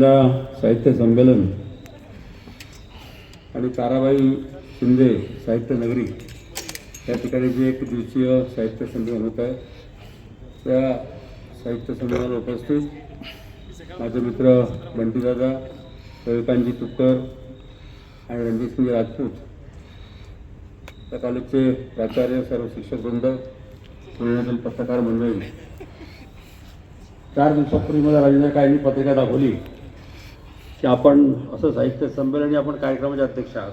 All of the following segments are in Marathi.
साहित्य संमेलन आणि ताराबाई शिंदे साहित्य नगरी या ठिकाणी जे एक दिवसीय साहित्य संमेलन होत आहे. त्या साहित्य संमेलनाला उपस्थित माझे मित्र बंटीदादा रविकांतजी तुपकर आणि रणजितसिंग राजपूत त्या कॉलेजचे प्राचार्य सर्व शिक्षक वृंद पुण्यातील पत्रकार मंडळी. चार दिवसापूर्वी मला राजेंद्र काळेंनी पत्रिका दाखवली. की आपण असं साहित्य संमेलन आपण कार्यक्रमाचे अध्यक्ष आहात.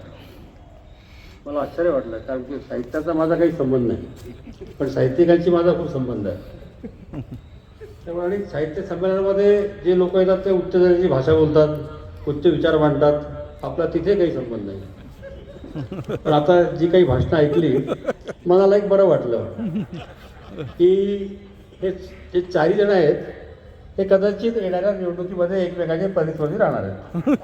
मला आश्चर्य वाटलं कारण की साहित्याचा माझा काही संबंध नाही. पण साहित्यिकांशी माझा खूप संबंध आहे. त्यामुळे आणि साहित्य संमेलनामध्ये जे लोक येतात ते उच्च दर्जाची भाषा बोलतात उच्च विचार मांडतात. आपला तिथे काही संबंध नाही. पण आता जी काही भाषणं ऐकली मला एक बरं वाटलं. की हे जे चारी जण आहेत हे कदाचित येणाऱ्या निवडणुकीमध्ये एकमेकांचे प्रतिस्पर्धी राहणार आहेत.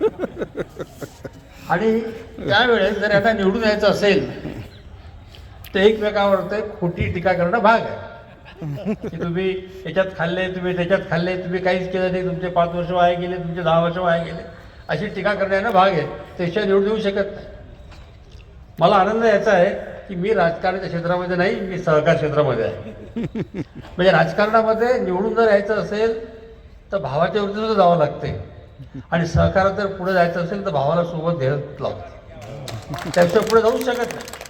आणि त्यावेळेस जर यांना निवडून यायचं असेल तर एकमेकावर ते खोटी टीका करणं भाग आहे. की तुम्ही याच्यात खाल्ले तुम्ही त्याच्यात खाल्ले तुम्ही काहीच केलं नाही तुमचे पाच वर्ष वाया गेले तुमचे दहा वर्ष वाया गेले अशी टीका करण्यानं भाग आहे. त्याशिवाय निवडून येऊ शकत नाही. मला आनंद याचा आहे की मी राजकारणाच्या क्षेत्रामध्ये नाही मी सहकार क्षेत्रामध्ये आहे. म्हणजे राजकारणामध्ये निवडून जर यायचं असेल तर भावाच्या विरुद्ध जावं लागते आणि सहकारात जर पुढे जायचं असेल तर भावाला सोबत घेत लावते त्याशिवाय पुढे जाऊच शकत नाही.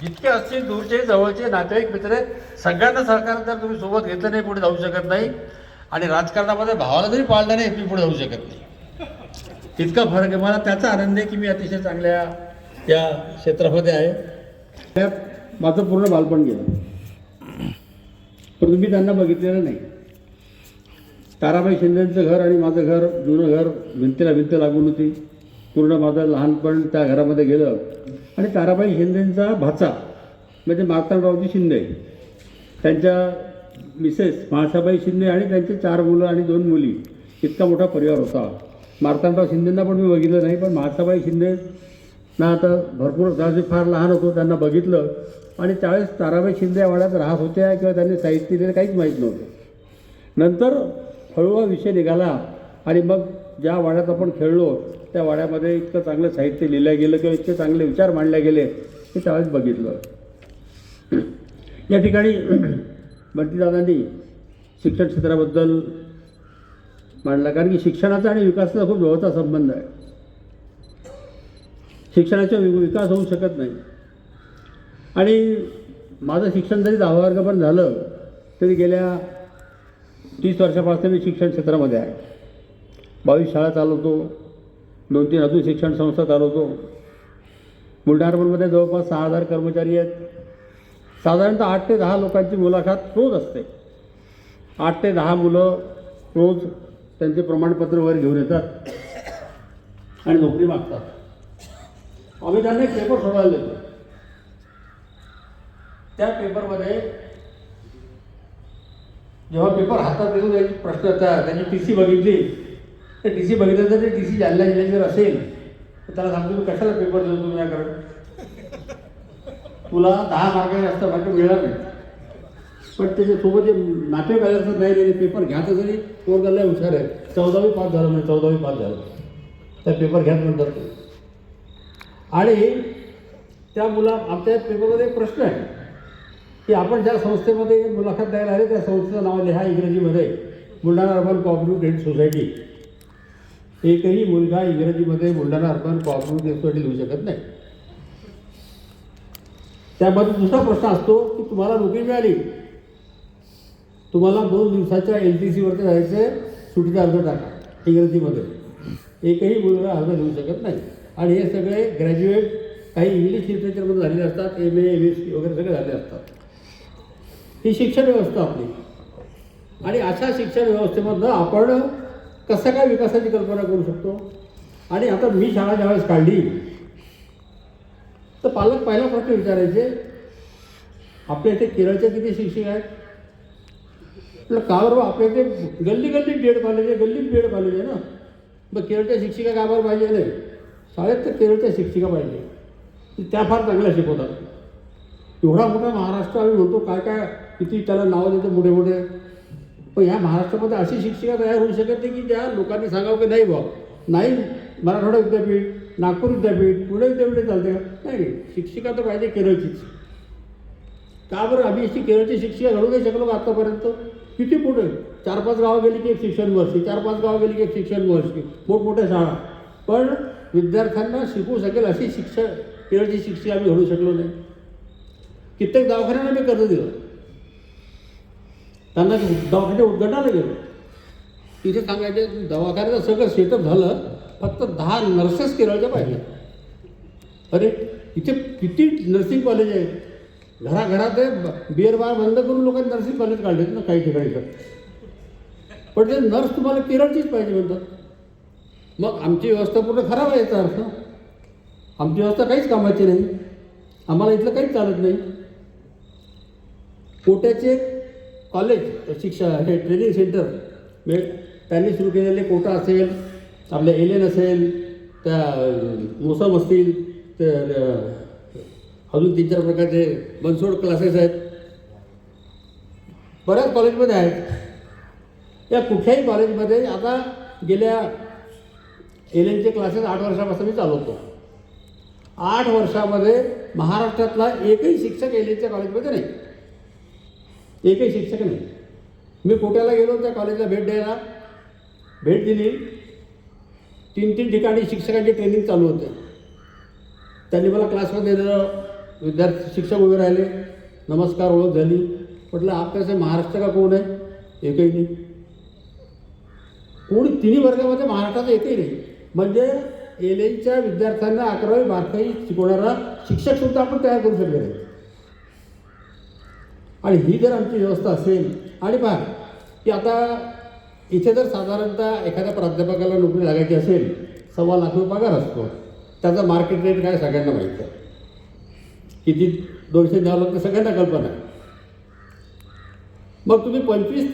जितके असतील दूरचे जवळचे नातेवाईक मित्र सगळ्यांना सहकार जर तुम्ही सोबत घेतलं नाही पुढे जाऊ शकत नाही. आणि राजकारणामध्ये भावाला जरी पाळलं नाही मी पुढे जाऊ शकत नाही. इतका फरक आहे. मला त्याचा आनंद आहे की मी अतिशय चांगल्या या क्षेत्रामध्ये आहे. त्यात माझं पूर्ण बालपण गेलं. पण मी त्यांना बघितलेलं नाही. ताराबाई शिंदेचं घर आणि माझं घर जुनं घर भिंतीला भिंत लागून होती. पूर्ण माझं लहानपण त्या घरामध्ये गेलं. आणि ताराबाई शिंदेचा भाचा म्हणजे मार्तंडरावजी शिंदे. त्यांच्या मिसेस माळसाबाई शिंदे आणि त्यांचे चार मुलं आणि दोन मुली. इतका मोठा परिवार होता. मार्तंडराव शिंदेंना पण मी बघितलं नाही पण माळसाबाई शिंदे ना आता भरपूर जे फार लहान होतो त्यांना बघितलं. आणि त्यावेळेस ताराबाई शिंदे या वाड्यात राहत होत्या किंवा त्यांनी साहित्य दिलेलं काहीच माहीत नव्हतं. नंतर हळूहळू विषय निघाला आणि मग ज्या वाड्यात आपण खेळलो त्या वाड्यामध्ये इतकं चांगलं साहित्य लिहिलं गेलं किंवा इतके चांगले विचार मांडले गेले हे त्यावेळेस बघितलं. या ठिकाणी बंटीदादांनी शिक्षण क्षेत्राबद्दल मांडला कारण की शिक्षणाचा आणि विकासाचा खूप जवळचा संबंध आहे. शिक्षणाचा विकास होऊ शकत नाही. आणि माझं शिक्षण जरी दहा वर्ग पण झालं तरी गेल्या तीस वर्षापासून मी शिक्षण क्षेत्रामध्ये आहे. बावीस शाळा चालवतो. दोन तीन अजून शिक्षण संस्था चालवतो. बुलढाणामध्ये जवळपास सहा हजार कर्मचारी आहेत. साधारणतः आठ ते दहा लोकांची मुलाखत रोज असते. आठ ते दहा मुलं रोज त्यांचे प्रमाणपत्र वगैरे घेऊन येतात आणि नोकरी मागतात. आम्ही त्यांना एक पेपर सोडायला देतो. त्या पेपरमध्ये जेव्हा पेपर हातात येऊन त्यांची प्रश्न येतात त्यांनी टी सी बघितली. तर टी सी बघितलं तर ते टी सी जालना जिल्ह्याची जर असेल. तर त्याला सांगतो मी कशाला पेपर देतो तुम्ही या तुला दहा मार्काने जास्त मार्क मिळणार नाही. पण त्याच्यासोबत जे नातेवाईक आले नाही रे पेपर घ्यायचं तरी जरी. पोरगाला हुशार आहे. चौदावी पास झालं म्हणजे चौदावी पास झालं. त्या पेपर घ्यात म्हणतात आणि त्या मुला आमच्या पेपरमध्ये एक प्रश्न आहे. की आपण ज्या संस्थेमध्ये मुलाखत द्यायला आले त्या संस्थेचं नाव लिहा इंग्रजीमध्ये. Buldhana urban cooperative credit society एकही मुलगा इंग्रजीमध्ये बुलढाणा अर्बन कॉपरेटिव्ह सोसायटी लिहू शकत नाही. त्यामध्ये दुसरा प्रश्न असतो की तुम्हाला नोकरी मिळाली. तुम्हाला दोन दिवसाच्या एल टी सीवरती जायचं सुटीचा अर्ज टाका इंग्रजीमध्ये. एकही मुलगा अर्ज लिहू शकत नाही. आणि हे सगळे ग्रॅज्युएट काही इंग्लिश लिटरेचरमध्ये झालेले असतात M A M S C वगैरे सगळे झाले असतात. ही शिक्षण व्यवस्था आपली. आणि अशा शिक्षण व्यवस्थेमधनं आपण कसं काय विकासाची कल्पना करू शकतो? आणि आता मी शाळा ज्यावेळेस काढली तर पालक पहिला प्रश्न विचारायचे आपल्या इथे केरळचे किती शिक्षक आहेत? म्हटलं का बरं बा, आपल्या इथे गल्ली गल्ली बीएड कॉलेज आहे गल्लीत बीएड कॉलेज आहे ना. मग केरळच्या शिक्षिका का बरं पाहिजे नाही? शाळेत तर केरळच्या शिक्षिका पाहिजे. त्या फार चांगल्या शिकवतात. एवढा मोठा महाराष्ट्र आम्ही म्हणतो काय काय किती त्याला नावं देते मोठे मोठे. पण ह्या महाराष्ट्रामध्ये अशी शिक्षिका तयार होऊ शकत नाही की ज्या लोकांनी सांगावं की नाही बुवा. नाही मराठवाडा विद्यापीठ नागपूर विद्यापीठ पुणे विद्यापीठ चालते का? नाही शिक्षिका तर पाहिजे केरळचीच. का बरं आम्ही अशी केरळची शिक्षिका घडू नाही शकलो का आत्तापर्यंत किती पुढे? चार पाच गावं गेली की एक शिक्षण वर्षी चार पाच गावं गेली की एक शिक्षण वर्षी मोठमोठ्या शाळा. पण विद्यार्थ्यांना शिकू शकेल अशी शिक्षा केरळची शिक्षिका आम्ही घडू शकलो नाही. कित्येक दवाखान्यांना मी कर्ज दिलं. त्यांना दवाखान्याच्या उद्घाटनाला गेलो तिथे सांगायचे दवाखान्याचं सगळं सेटअप झालं फक्त दहा नर्सेस केरळच्या पाहिजे. अरे इथे किती नर्सिंग कॉलेज आहे? घराघरात बिअर बार बंद करून लोकांनी नर्सिंग कॉलेज काढलेत ना काही ठिकाणी तर. पण ते नर्स तुम्हाला केरळचीच पाहिजे म्हणतात. मग आमची व्यवस्था पूर्ण खराब आहे याचा अर्थ. आमची व्यवस्था काहीच कामाची नाही. आम्हाला इथलं काहीच चालत नाही. कोट्याचे कॉलेज शिक्षा हे ट्रेनिंग सेंटर. म्हणजे त्यांनी सुरू केलेले कोटा असेल आपल्या एलियन असेल त्या मोसम असतील तर अजून तीन चार प्रकारचे बनसोड क्लासेस आहेत. बऱ्याच कॉलेजमध्ये आहेत. या कुठल्याही कॉलेजमध्ये आता गेल्या एलेनचे क्लासेस आठ वर्षापासून मी चालवतो. आठ वर्षामध्ये महाराष्ट्रातला एकही शिक्षक एलेनच्या कॉलेजमध्ये नाही. एकही शिक्षक नाही. मी कोट्याला गेलो त्या कॉलेजला भेट द्यायला. भेट दिली. तीन तीन ठिकाणी शिक्षकांची ट्रेनिंग चालू होते. त्यांनी मला क्लासमध्ये दिलेलं विद्यार्थी शिक्षक उभे राहिले. नमस्कार ओळख झाली. म्हटलं आपल्याचं महाराष्ट्र का कोण आहे? एकही नाही. कोणी? तिन्ही वर्गामध्ये महाराष्ट्राचं एकही नाही. म्हणजे एल एनच्या विद्यार्थ्यांना अकरावी बारकावी शिकवणारा शिक्षकसुद्धा आपण तयार करू शकले नाही आणि ही जर आमची व्यवस्था असेल आणि पहा की आता इथे जर साधारणतः एखाद्या प्राध्यापकाला नोकरी लागायची असेल सव्वा लाख रुपये पगार असतो. त्याचा मार्केट रेट काय सगळ्यांना माहिती आहे. किती दोनशे द्यावं लागतं सगळ्यांना कल्पना आहे. मग तुम्ही पंचवीस